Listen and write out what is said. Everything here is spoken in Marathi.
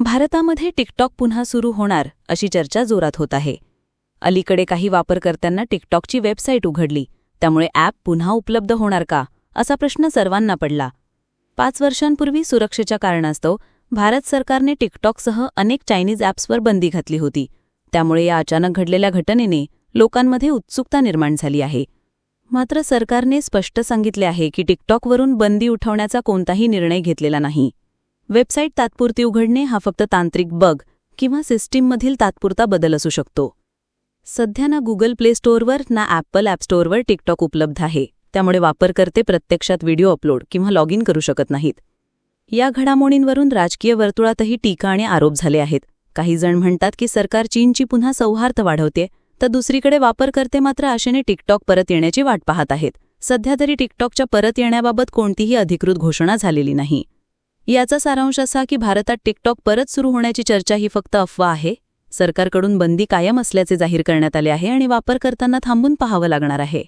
भारतामध्ये टिकटॉक पुन्हा सुरू होणार अशी चर्चा जोरात होत आहे. अलीकडे काही वापरकर्त्यांना टिकटॉकची वेबसाईट उघडली त्यामुळे ॲप पुन्हा उपलब्ध होणार का असा प्रश्न सर्वांना पडला. पाच वर्षांपूर्वी सुरक्षेच्या कारणास्तव भारत सरकारने टिकटॉकसह अनेक चायनीज ॲप्सवर बंदी घातली होती. त्यामुळे या अचानक घडलेल्या घटनेने लोकांमध्ये उत्सुकता निर्माण झाली आहे. मात्र सरकारने स्पष्ट सांगितले आहे की टिकटॉकवरून बंदी उठवण्याचा कोणताही निर्णय घेतलेला नाही. वेबसाईट तात्पुरती उघडणे हा फक्त तांत्रिक बग किंवा सिस्टीममधील तात्पुरता बदल असू शकतो. सध्या ना गुगल प्ले स्टोअरवर ना ॲपल ॲप स्टोअरवर टिकटॉक उपलब्ध आहे. त्यामुळे वापरकर्ते प्रत्यक्षात व्हिडिओ अपलोड किंवा लॉग इन करू शकत नाहीत. या घडामोडींवरून राजकीय वर्तुळातही टीका आणि आरोप झाले आहेत. काही जण म्हणतात की सरकार चीनची पुन्हा सौहार्द वाढवते तर दुसरीकडे वापरकर्ते मात्र आशेने टिकटॉक परत येण्याची वाट पाहत आहेत. सध्या तरी टिकटॉकच्या परत येण्याबाबत कोणतीही अधिकृत घोषणा झालेली नाही. याचा सारांश असा की भारतात टिकटॉक परत सुरू होण्याची चर्चा ही फक्त अफवा आहे. सरकारकडून बंदी कायम असल्याचे जाहीर करण्यात आले आहे आणि वापर करताना थांबून पाहावं लागणार आहे.